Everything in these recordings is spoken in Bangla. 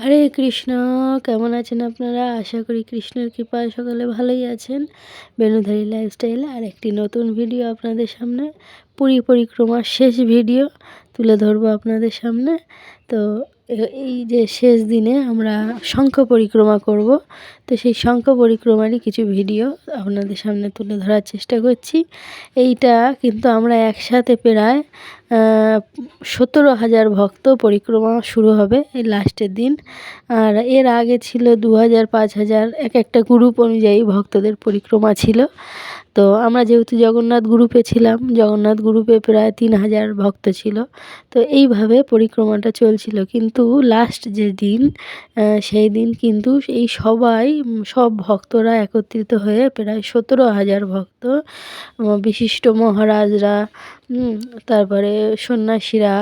হরে কৃষ্ণ, কেমন আছেন আপনারা? আশা করি কৃষ্ণের কৃপায় সকালে ভালোই আছেন। বেনুধারী লাইফস্টাইল আর একটি নতুন ভিডিও আপনাদের সামনে, পুরী পরিক্রমার শেষ ভিডিও তুলে ধরবো আপনাদের সামনে। তো এই যে শেষ দিনে আমরা শঙ্খ পরিক্রমা করব, তো সেই শঙ্খ পরিক্রমারই কিছু ভিডিও আপনাদের সামনে তুলে ধরার চেষ্টা করছি। এইটা কিন্তু আমরা একসাথে প্রায় সতেরো হাজার ভক্ত পরিক্রমা শুরু হবে এই লাস্টের দিন। আর এর আগে ছিল দু হাজার, পাঁচ হাজার, এক একটা গ্রুপ অনুযায়ী ভক্তদের পরিক্রমা ছিল। তো আমরা যেহেতু জগন্নাথ গ্রুপে ছিলাম, জগন্নাথ গ্রুপে প্রায় তিন হাজার ভক্ত ছিল। তো এইভাবে পরিক্রমাটা চলছিল। কিন্তু লাস্ট যে দিন সেই দিন কিন্তু এই সবাই, সব ভক্তরা একত্রিত হয়ে প্রায় সতেরো হাজার ভক্ত বিশিষ্ট মহারাজরা তারপরে সন্ন্যাসীরা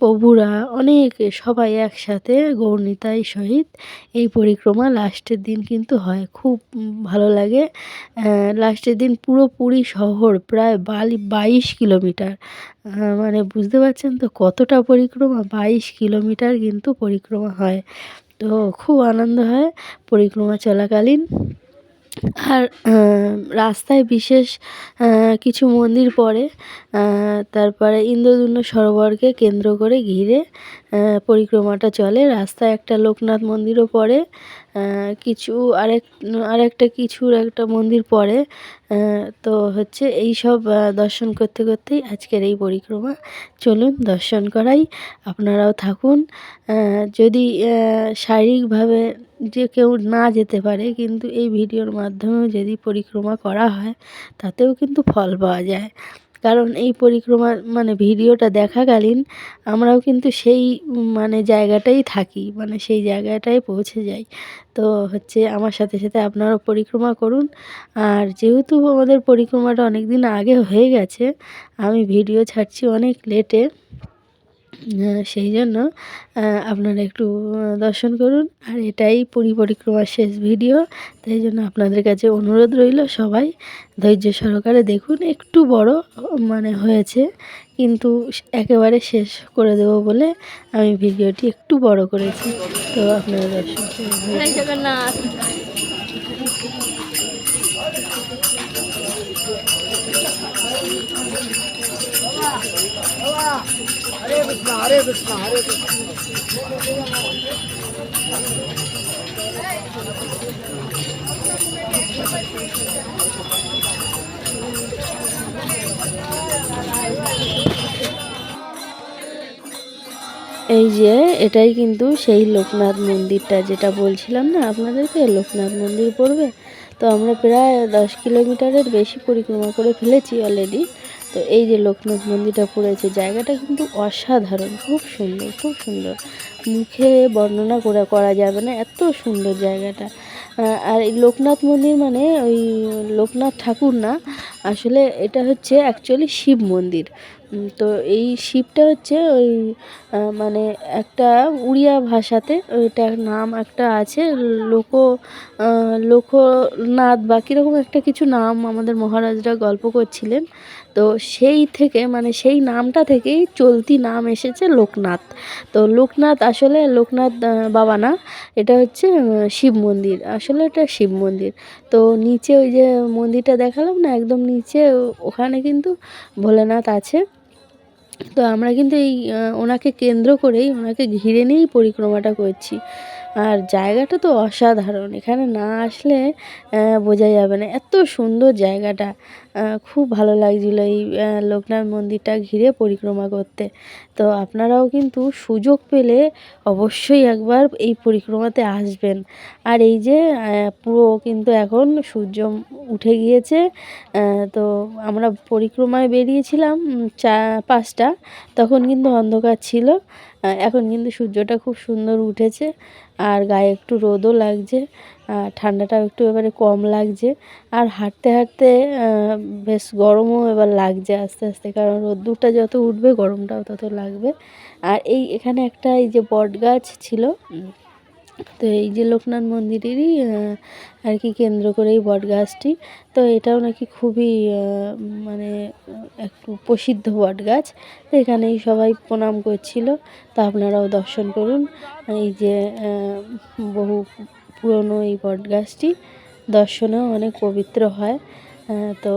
প্রভুরা অনেক সবাই একসাথে গৌরনীতাই সহিত এই পরিক্রমা লাস্টের দিন কিন্তু হয়। খুব ভালো লাগে। লাস্টের দিন পুরোপুরি শহর প্রায় বালি, বাইশ কিলোমিটার। মানে বুঝতে পারছেন তো কতটা পরিক্রমা? বাইশ কিলোমিটার কিন্তু পরিক্রমা হয়। তো খুব আনন্দ হয় পরিক্রমা চলাকালীন। আর রাস্তায় বিশেষ কিছু মন্দির পড়ে তারপরে ইন্দ্রদুম্ন সরোবরকে কেন্দ্র করে ঘিরে পরিক্রমাটা চলে। রাস্তায় একটা লোকনাথ মন্দিরও পড়ে কিছু আরেক, আরেকটা কিছুর একটা মন্দির পড়ে তো হচ্ছে এই সব দর্শন করতে করতেই আজকের এই পরিক্রমা। চলুন দর্শন করাই। আপনারাও থাকুন। যদি শারীরিকভাবে যে কেউ না যেতে পারে, কিন্তু এই ভিডিওর মাধ্যমেও যদি পরিক্রমা করা হয়, তাতেও কিন্তু ফল পাওয়া যায়। কারণ এই পরিক্রমা মানে ভিডিওটা দেখাকালীন আমরাও কিন্তু সেই মানে জায়গাটাই থাকি মানে সেই জায়গাটায় পৌঁছে যাই। তো হচ্ছে আমার সাথে সাথে আপনারাও পরিক্রমা করুন। আর যেহেতু আমাদের পরিক্রমাটা অনেক দিন আগে হয়ে গেছে, আমি ভিডিও ছাড়ছি অনেক লেটে সেই জন্য আপনারা একটু দর্শন করুন। আর এটাই পুরী পরিক্রমার শেষ ভিডিও। তাই জন্য আপনাদের কাছে অনুরোধ রইল সবাই ধৈর্য সহকারে দেখুন। একটু বড় মানে হয়েছে, কিন্তু একেবারে শেষ করে দেবো বলে আমি ভিডিওটি একটু বড় করেছি। তো আপনারা দর্শন জগন্নাথ। এই যে, এটাই কিন্তু সেই লোকনাথ মন্দিরটা, যেটা বলছিলাম না আপনাদেরকে? লোকনাথ মন্দির পড়বে? তো আমরা প্রায় দশ কিলোমিটারের বেশি পরিক্রমা করে ফেলেছি অলরেডি তো এই যে লোকনাথ মন্দিরটা পড়েছে, জায়গাটা কিন্তু অসাধারণ, খুব সুন্দর খুব সুন্দর। মুখে বর্ণনা করে করা যাবে না, এত সুন্দর জায়গাটা। আর এই লোকনাথ মন্দির মানে ওই লোকনাথ ঠাকুর না, আসলে এটা হচ্ছে অ্যাকচুয়ালি শিব মন্দির। তো এই শিবটা হচ্ছে ওই মানে একটা উড়িয়া ভাষাতে ওইটার নাম একটা আছে, লোক লোকনাথ বা কীরকম একটা কিছু নাম আমাদের মহারাজরা গল্প করছিলেন। তো সেই থেকে মানে সেই নামটা থেকেই চলতি নাম এসেছে লোকনাথ। তো লোকনাথ আসলে লোকনাথ বাবা না, এটা হচ্ছে শিব মন্দির। আসলে এটা শিব মন্দির। তো নিচে ওই যে মন্দিরটা দেখালাম না, একদম নিচে ওখানে কিন্তু ভোলেনাথ আছে। তো আমরা কিন্তু এই ওনাকে কেন্দ্র করেই ওনাকে ঘিরে নিয়েই পরিক্রমাটা করছি। আর জায়গাটা তো অসাধারণ। এখানে না আসলে বোঝা যাবে না। এত সুন্দর জায়গাটা। খুব ভালো লাগছিল এই লোকনাথ মন্দিরটা ঘিরে পরিক্রমা করতে। তো আপনারাও কিন্তু সুযোগ পেলে অবশ্যই একবার এই পরিক্রমাতে আসবেন। আর এই যে পুরো কিন্তু এখন সূর্য উঠে গিয়েছে তো আমরা পরিক্রমায় বেরিয়েছিলাম চা, পাঁচটা। তখন কিন্তু অন্ধকার ছিল। এখন কিন্তু সূর্যটা খুব সুন্দর উঠেছে আর গায়ে একটু রোদও লাগছে ঠান্ডাটাও একটু এবারে কম লাগছে। আর হাঁটতে হাঁটতে বেশ গরমও এবার লাগছে আস্তে আস্তে, কারণ রোদ্দুরটা যত উঠবে গরমটাও তত লাগবে। আর এই এখানে একটা এই যে বট গাছ ছিল তো এই যে লোকনাথ মন্দিরেরই আর কি কেন্দ্র করে এই বট গাছটি তো এটাও নাকি খুবই মানে একটু প্রসিদ্ধ বট গাছ তো এখানেই সবাই প্রণাম করছিল। তো আপনারাও দর্শন করুন। এই যে বহু পুরনো এই বট গাছটি দর্শনেও অনেক পবিত্র হয়। তো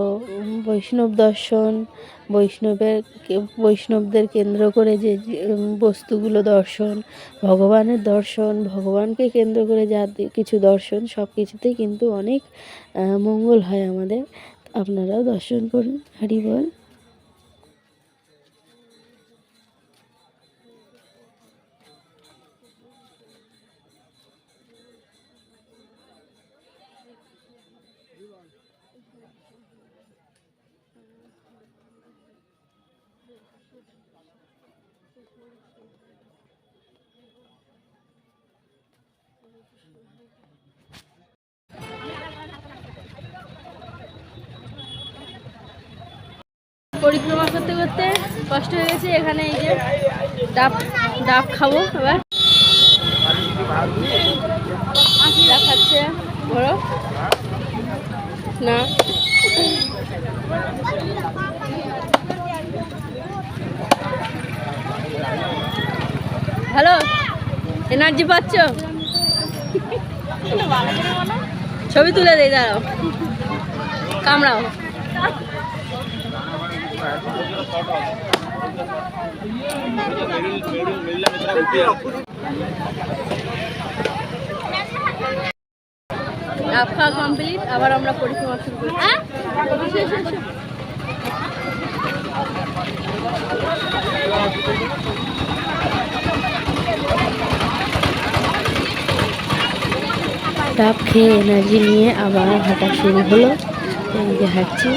বৈষ্ণব দর্শন বৈষ্ণবের বৈষ্ণবদের কেন্দ্র করে যে যে, বস্তুগুলো দর্শন ভগবানের দর্শন ভগবানকে কেন্দ্র করে যা কিছু দর্শন সব কিছুতেই কিন্তু অনেক মঙ্গল হয় আমাদের। আপনারাও দর্শন করুন। হরি বল। পরিক্রমা করতে করতে কষ্ট হয়ে গেছে, এখানে এই যে ডাব ডাব খাব এবার। খাচ্ছে, বড়। না। হ্যালো এনার্জি পাচ্ছ? ছবি তুলে দেই দাঁড়াও। কামড়াও। কমপ্লিট আবার আমরা পরিক্রমা শুরু করি। এসো, এসো, এসো। ডাব খেয়ে এনার্জি নিয়ে আবার হাঁটা শুরু হলো। এই যে হাঁটছি।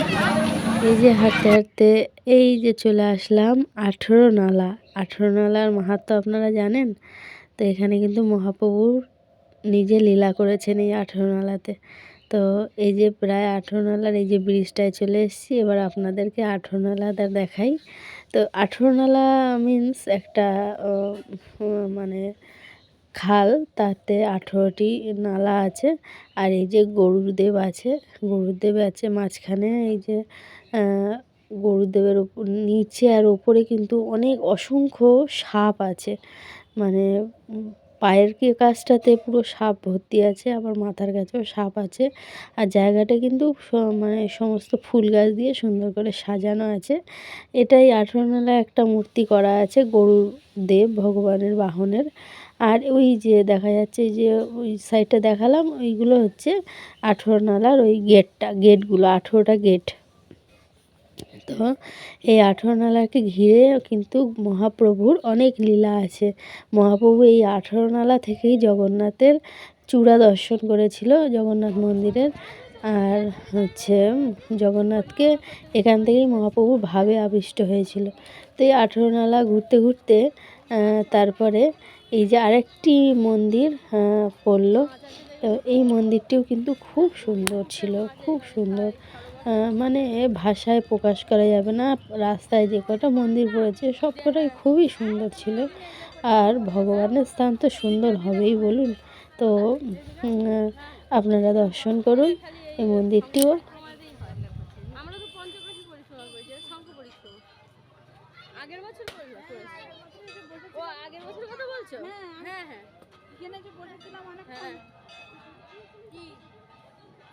এই যে হাঁটতে হাঁটতে এই যে চলে আসলাম আঠেরো নালা। আঠেরো নালার মাহাত্ম আপনারা জানেন? তো এখানে কিন্তু মহাপ্রভুর নিজে লীলা করেছেন এই আঠেরো নালাতে। তো এই যে প্রায় আঠেরো নালার এই যে ব্রিজটায় চলে এসেছি, এবার আপনাদেরকে আঠেরো নালাটা দেখাই। তো আঠেরো নালা মিন্স একটা মানে খাল, তাতে আঠেরোটি নালা আছে আর এই যে গরুরদেব আছে, গরুদেব আছে মাঝখানে এই যে গরুদেবের ওপর নিচে আর ওপরে কিন্তু অনেক অসংখ্য সাপ আছে। মানে পায়ের কি কাছটাতে পুরো সাপ ভর্তি আছে, আবার মাথার কাছেও সাপ আছে। আর জায়গাটা কিন্তু মানে সমস্ত ফুল গাছ দিয়ে সুন্দর করে সাজানো আছে। এটাই আঠেরো নালা একটা মূর্তি করা আছে গরুর দেব ভগবানের বাহনের। আর ওই যে দেখা যাচ্ছে যে ওই সাইডটা দেখালাম, ওইগুলো হচ্ছে আঠেরো নালার ওই গেটটা গেটগুলো আঠেরোটা গেট তো এই আঠেরো নালাকে ঘিরে কিন্তু মহাপ্রভুর অনেক লীলা আছে। মহাপ্রভু এই আঠেরো নালা থেকেই জগন্নাথের চূড়া দর্শন করেছিল জগন্নাথ মন্দিরের। আর হচ্ছে জগন্নাথকে এখান থেকেই মহাপ্রভু ভাবে আবিষ্ট হয়েছিল। তো এই আঠেরো নালা ঘুরতে ঘুরতে তারপরে এই যে আরেকটি মন্দির আহ, পড়ল। তো এই মন্দিরটিও কিন্তু খুব সুন্দর ছিল খুব সুন্দর। মানে ভাষায় প্রকাশ করা যাবে না রাস্তায় যে কটা মন্দির পড়েছে সব কটাই খুবই সুন্দর ছিল। আর ভগবানের স্থান তো সুন্দর হবেই বলুন। তো আপনারা দর্শন করুন এই মন্দিরটিও আমরা তো পঞ্চকোশী পরিক্রমা করেছি শঙ্খ পরিক্রমা আগের বছর ও আগের বছর কথা বলছো? হ্যাঁ হ্যাঁ এখানে যে বসেছিলাম অনেক হ্যাঁ। কি?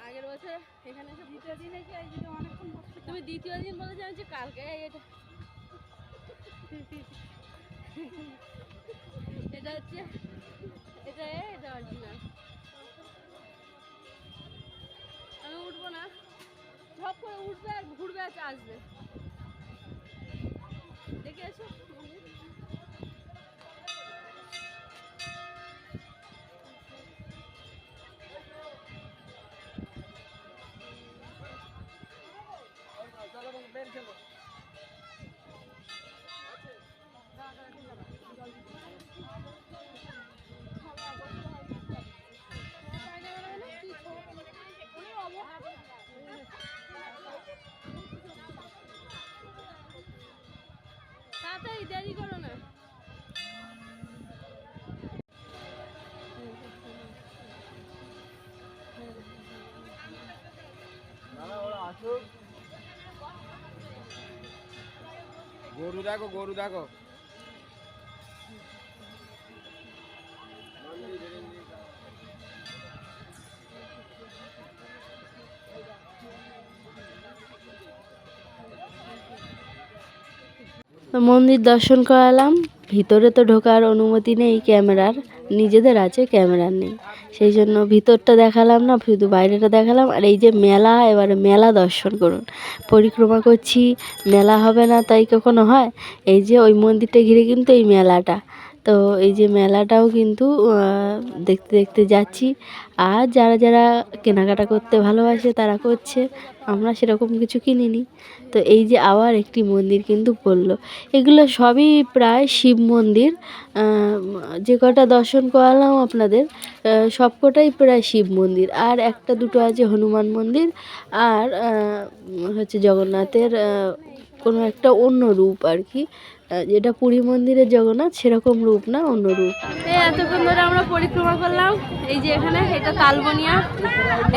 আগের বছর এখানে এসে দ্বিতীয় দিন এসে এই যে অনেকক্ষণ তুমি দ্বিতীয় দিন বলে জানছি কালকে এটা। এটা হচ্ছে এটা এটা অরিজিনাল আমি উঠবো না। ঝপ করে উঠবে আর ঘুরবে আর আসবে। দেখে এসো গরু দেখো গরু দেখো। মন্দির দর্শন করালাম ভিতরে তো ঢোকার অনুমতি নেই ক্যামেরার। নিজেদের আছে, ক্যামেরা নেই। সেই জন্য ভিতরটা দেখালাম না, শুধু বাইরেটা দেখালাম। আর এই যে মেলা, এবারে মেলা দর্শন করুন। পরিক্রমা করছি, মেলা হবে না তাই কখনো হয়? এই যে ওই মন্দিরটা ঘিরে কিন্তু এই মেলাটা। তো এই যে মেলাটাও কিন্তু দেখতে দেখতে যাচ্ছি। আর যারা যারা কেনাকাটা করতে ভালোবাসে তারা করছে। আমরা সেরকম কিছু কিনিনি। তো এই যে আবার একটি মন্দির কিন্তু পড়ল। এগুলো সবই প্রায় শিব মন্দির। যে কটা দর্শন করালাম আপনাদের সবকটাই প্রায় শিব মন্দির। আর একটা দুটো আছে হনুমান মন্দির। আর হচ্ছে জগন্নাথের কোনো একটা অন্য রূপ আর কি। যেটা পুরী মন্দিরের জগন্নাথ, সেরকম রূপ না, অন্য রূপ? এতক্ষণ ধরে আমরা পরিক্রমা করলাম। এই যে এখানে, এটা তালবনিয়া।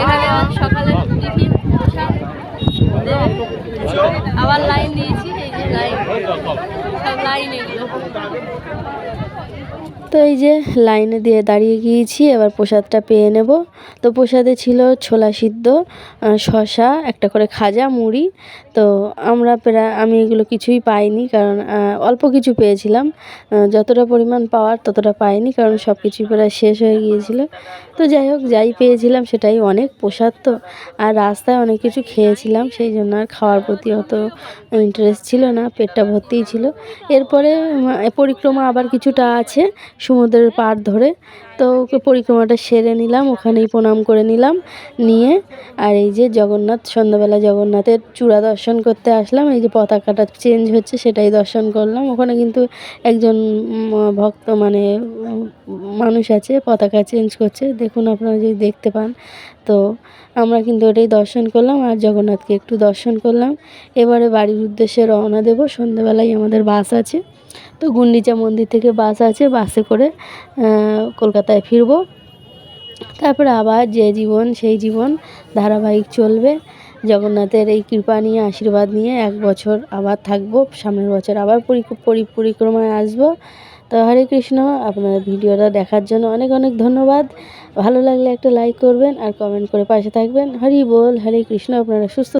এখানে সকালে আবার লাইন দিয়েছি, এই যে লাইন লাইন এগুলো। তো এই যে লাইনে দিয়ে দাঁড়িয়ে গিয়েছি, এবার প্রসাদটা পেয়ে নেব। তো প্রসাদে ছিল ছোলা সিদ্ধ শসা, একটা করে খাজা, মুড়ি। তো আমরা প্রায়, আমি এগুলো কিছুই পাইনি কারণ অল্প কিছু পেয়েছিলাম। যতটা পরিমাণ পাওয়ার ততটা পাইনি কারণ সব কিছুই প্রায় শেষ হয়ে গিয়েছিল। তো যাই হোক, যাই পেয়েছিলাম সেটাই অনেক প্রসাদ তো। আর রাস্তায় অনেক কিছু খেয়েছিলাম, সেই জন্য আর খাওয়ার প্রতি অত ইন্টারেস্ট ছিল না, পেটটা ভর্তিই ছিল। এরপরে পরিক্রমা আবার কিছুটা আছে। সমুদ্রের পাড় ধরে, তো ওকে পরিক্রমাটা সেরে নিলাম, ওখানেই প্রণাম করে নিলাম, নিয়ে আর এই যে জগন্নাথ, সন্ধ্যাবেলা জগন্নাথের চূড়া দর্শন করতে আসলাম, এই যে পতাকাটা চেঞ্জ হচ্ছে সেটাই দর্শন করলাম, ওখানে কিন্তু একজন ভক্ত মানে মানুষ আছে, পতাকা চেঞ্জ করছে, দেখুন আপনারা যদি দেখতে পান, তো আমরা কিন্তু ওটাই দর্শন করলাম আর জগন্নাথকে একটু দর্শন করলাম, এবারে বাড়ির উদ্দেশ্যে রওনা দেব, সন্ধ্যাবেলায় আমাদের বাস আছে। তো গুন্ডিচা মন্দির থেকে বাস আছে, বাসে করে কলকাতায় ফিরবো। তারপরে আবার যে জীবন, সেই জীবন ধারাবাহিক চলবে। জগন্নাথের এই কৃপা নিয়ে, আশীর্বাদ নিয়ে এক বছর আবার থাকব, সামনের বছর আবার পরি- পরি- পরিক্রমায় আসব। তো হরে কৃষ্ণ আপনার ভিডিওটা দেখার জন্য অনেক অনেক ধন্যবাদ। ভালো লাগলে একটা লাইক করবেন আর কমেন্ট করে পাশে থাকবেন। হরি বল, হরে কৃষ্ণ, আপনারা সুস্থ